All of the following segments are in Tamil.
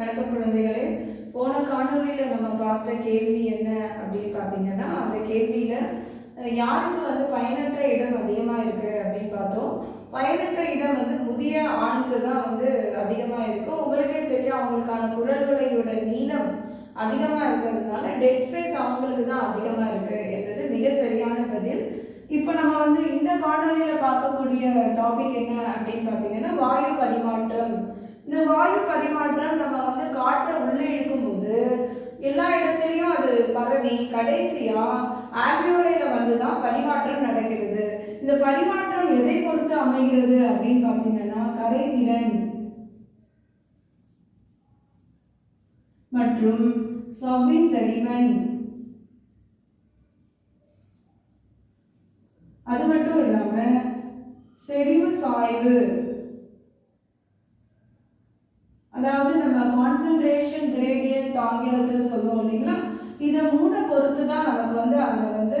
வணக்கம் குழந்தைகளே. போன காணொளியில் நம்ம பார்த்த கேள்வி என்ன அப்படின்னு பார்த்தீங்கன்னா அந்த கேள்வியில் யாருக்கு வந்து பயனற்ற இடம் அதிகமாக இருக்குது அப்படின்னு பார்த்தோம். பயனற்ற இடம் வந்து முதிய ஆணுக்கு தான் வந்து அதிகமாக இருக்கும் உங்களுக்கே தெரியும் அவங்களுக்கான குரல்களையோட நீளம் அதிகமாக இருக்கிறதுனால டெட் ஸ்பேஸ் அவங்களுக்கு தான் அதிகமாக இருக்குது என்பது மிக சரியான பதில். இப்போ நம்ம வந்து இந்த காணொளியில் பார்க்கக்கூடிய டாபிக் என்ன அப்படின்னு பார்த்தீங்கன்னா வாயு பரிமாற்றம். இந்த வாயு பரிமாற்றம் நம்ம வந்து காற்றை உள்ளே இழுக்கும்போது எல்லா இடத்துலையும் அது பரவி கடைசியா ஆம்பியோலையில வந்து தான் பரிமாற்றம் நடக்கிறது. இந்த பரிமாற்றம் எதை பொறுத்து அமைகிறது அப்படின்னு பார்த்தீங்கன்னா கரைதிறன் மற்றும் சவ்வின் தடிமன். அது மட்டும் இல்லாம செறிவு சாய்வு. அதாவது நம்ம கான்சன்ட்ரேஷன் கிரேடியன்ட் ஆங்கிலத்தில் சொல்லுவோம் இல்லைங்களா? இதை மூணை பொறுத்து தான் நமக்கு வந்து அங்கே வந்து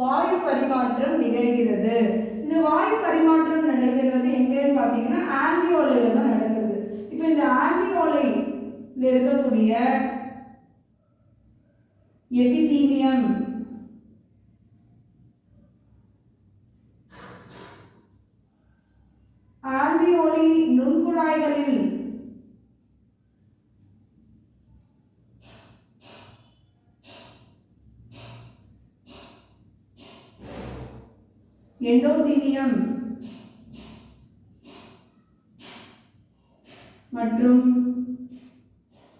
வாயு பரிமாற்றம் நிகழ்கிறது. இந்த வாயு பரிமாற்றம் நடைபெறுவது எங்கேன்னு பார்த்தீங்கன்னா ஆல்வியோலையில் தான் நடக்கிறது. இப்போ இந்த ஆல்வியோலையில் இருக்கக்கூடிய எபிதீனியம் ஆல்வியோலி நுண்குழாய்களில் எண்டோதீலியம் மற்றும்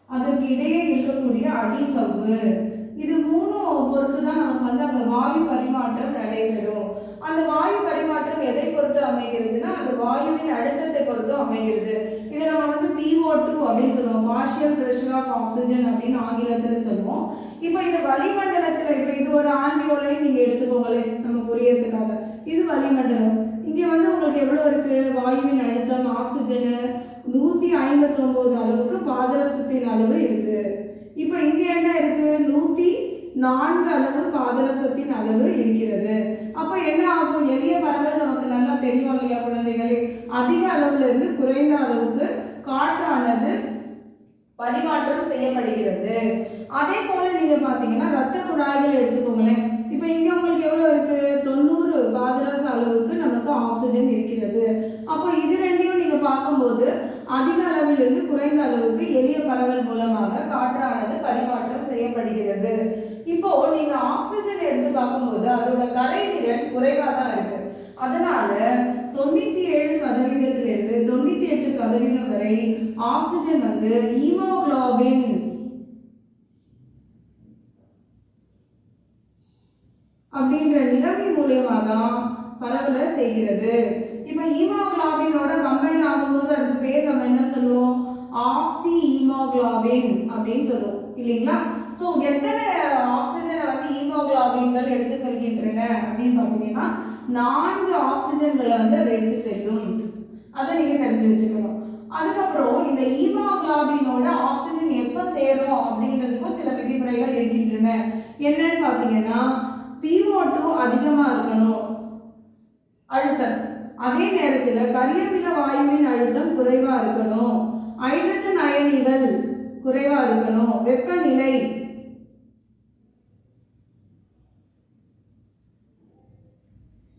அதற்கு இடையே இருக்கக்கூடிய அடிசவ்வு. இது மூணும் பொறுத்து தான் நமக்கு வந்து அந்த வாயு பரிமாற்றம் நடைபெறும். அந்த வாயு பரிமாற்றம் எதை பொறுத்து அமைகிறதுனா அந்த வாயுவின் அழுத்தத்தை பொறுத்து அமைகிறது. இதை நம்ம வந்து பிஓ டூ அப்படின்னு சொல்லுவோம். பார்ஷியல் ப்ரெஷர் ஆஃப் ஆக்சிஜன் அப்படின்னு ஆங்கிலத்தில் சொல்லுவோம். இப்போ இது வளிமண்டலத்தில் இப்போ இது ஒரு ஆண்டியோலையும் நீங்கள் எடுத்துக்கோங்களேன். நம்ம புரியறதுக்காக. இது வளிமண்டலம் இங்கே வந்து உங்களுக்கு எவ்வளோ இருக்குது வாயுவின் அழுத்தம் ஆக்சிஜனு நூற்றி ஐம்பத்தொம்போது அளவுக்கு பாதரசத்தின் அளவு இருக்குது இப்போ இங்கே என்ன இருக்குது நூற்றி நான்கு அளவு பாதரசத்தின் அளவு இருக்கிறது. அப்போ என்ன ஆகும்? எளிய பரவல் நமக்கு நல்லா தெரியும் இல்லையா குழந்தைகளே? அதிக அளவுல இருந்து குறைந்த அளவுக்கு காற்றானது பரிமாற்றம் செய்யப்படுகிறது. அதே போல நீங்க பாத்தீங்கன்னா ரத்த குழாய்கள் எடுத்துக்கோங்களேன். இப்போ இங்க உங்களுக்கு எவ்வளவு இருக்கு தொண்ணூறு பாதரச அளவுக்கு நமக்கு ஆக்சிஜன் இருக்கிறது அப்போ இது ரெண்டையும் நீங்க பார்க்கும்போது இருந்து குறைந்த அளவுக்கு எளிய பரவல் மூலமாக காற்றானது பரிமாற்றம் செய்யப்படுகிறது. இப்போ நீங்க ஆக்சிஜன் எடுத்து பார்க்கும்போது அதோட கரைதிறன் குறைவா தான் இருக்கு. அதனால தொண்ணூத்தி ஏழு சதவீதத்திலிருந்து தொண்ணூத்தி எட்டு சதவீதம் வரை ஆக்சிஜன் வந்து ஹீமோகுளோபின் அப்படின்ற நிறமி மூலியமா தான் பரவல செய்கிறது. இப்போ ஈமோகுளோபினோட கம்பைன் ஆகும்போது அதுக்கு பேர் நம்ம என்ன சொல்லுவோம்? ஆக்சி ஈமோகுளோபின் அப்படின்னு சொல்லுவோம். இல்லைங்களா? ஸோ எத்தனை ஆக்சிஜனை வந்து ஈமோகுளோபின்கள் எடுத்து செல்கின்றன அப்படின்னு பார்த்தீங்கன்னா நான்கு ஆக்சிஜன்களை வந்து அது எடுத்து செல்லும். அதை நீங்கள் தெரிஞ்சு வச்சுக்கணும். அதுக்கப்புறம் இந்த ஈமோகுளோபினோட ஆக்சிஜன் எப்போ சேரும் அப்படின்றதுக்கும் சில விதிமுறைகள் இருக்கின்றன. என்னன்னு பார்த்தீங்கன்னா பிஓ டூ அதிகமாக இருக்கணும். அழுத்தம். அதே நேரத்தில் கரியமில வாயுவின் அழுத்தம் குறைவாக இருக்கணும். ஹைட்ரஜன் அயனிகள் குறைவாக இருக்கணும். வெப்பநிலை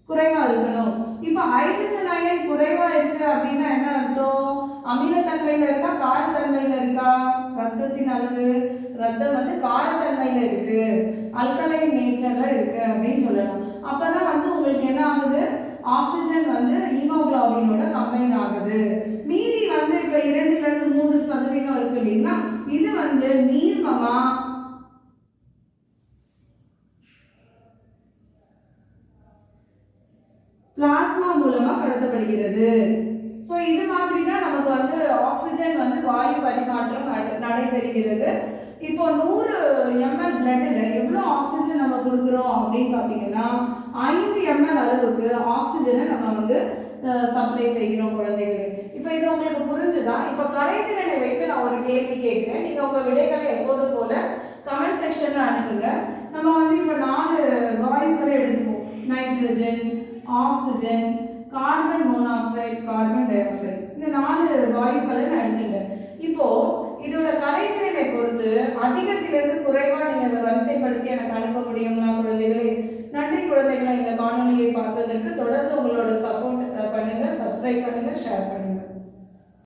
குறைவா இருக்கணும். இப்போ ஹைட்ரஜன் அயன் குறைவா இருக்கு அப்படின்னா என்ன அர்த்தம்? அமிலத்தன்மையில இருக்கா? காரத்தன்மையில இருக்கா? ரத்தத்தின் அளவு ரத்தம் வந்து காரத்தன்மையில இருக்கு. அல்கலைன் நேச்சர்ல இருக்கு அப்படின்னு சொல்லலாம். அப்பதான் வந்து உங்களுக்கு என்ன ஆகுது? ஆக்சிஜன் வந்து ஹீமோகுளோபினோட கம்பைன் ஆகுது. மீதி வந்து இப்போ இரண்டுலேருந்து மூன்று சதவீதம் இருக்கு இல்லைங்களா? இது வந்து நீர்மமா பிளாஸ்மா மூலமா கடத்தப்படுகிறது. ஸோ இது மாதிரி தான் நமக்கு வந்து ஆக்சிஜன் வந்து வாயு பரிமாற்றம் நடைபெறுகிறது. இப்போ நூறு எம்எல் பிளட்டில் எவ்வளோ ஆக்சிஜன் அப்படின்னு பார்த்தீங்கன்னா ஐந்து எம்எல் அளவுக்கு ஆக்சிஜனை நம்ம வந்து சப்ளை செய்கிறோம் குழந்தைகளுக்கு. இப்போ இது உங்களுக்கு புரிஞ்சுதா? இப்போ கரைதிறனை வைத்து நான் ஒரு கேள்வி கேட்குறேன். நீங்கள் உங்கள் விடைகளை எப்போதும் போல கமெண்ட் செக்ஷனில் அனுப்புங்க. நம்ம வந்து இப்போ நாலு வாயுக்களை எடுத்துப்போம். Nitrogen oxygen carbon monoxide carbon dioxide இந்த நாலு வாயுக்களை நான் எடுத்துட்டேன் இப்போ இதோட பொறுத்து அதிகத்திலிருந்து குறைவா நீங்க அந்த வரிசை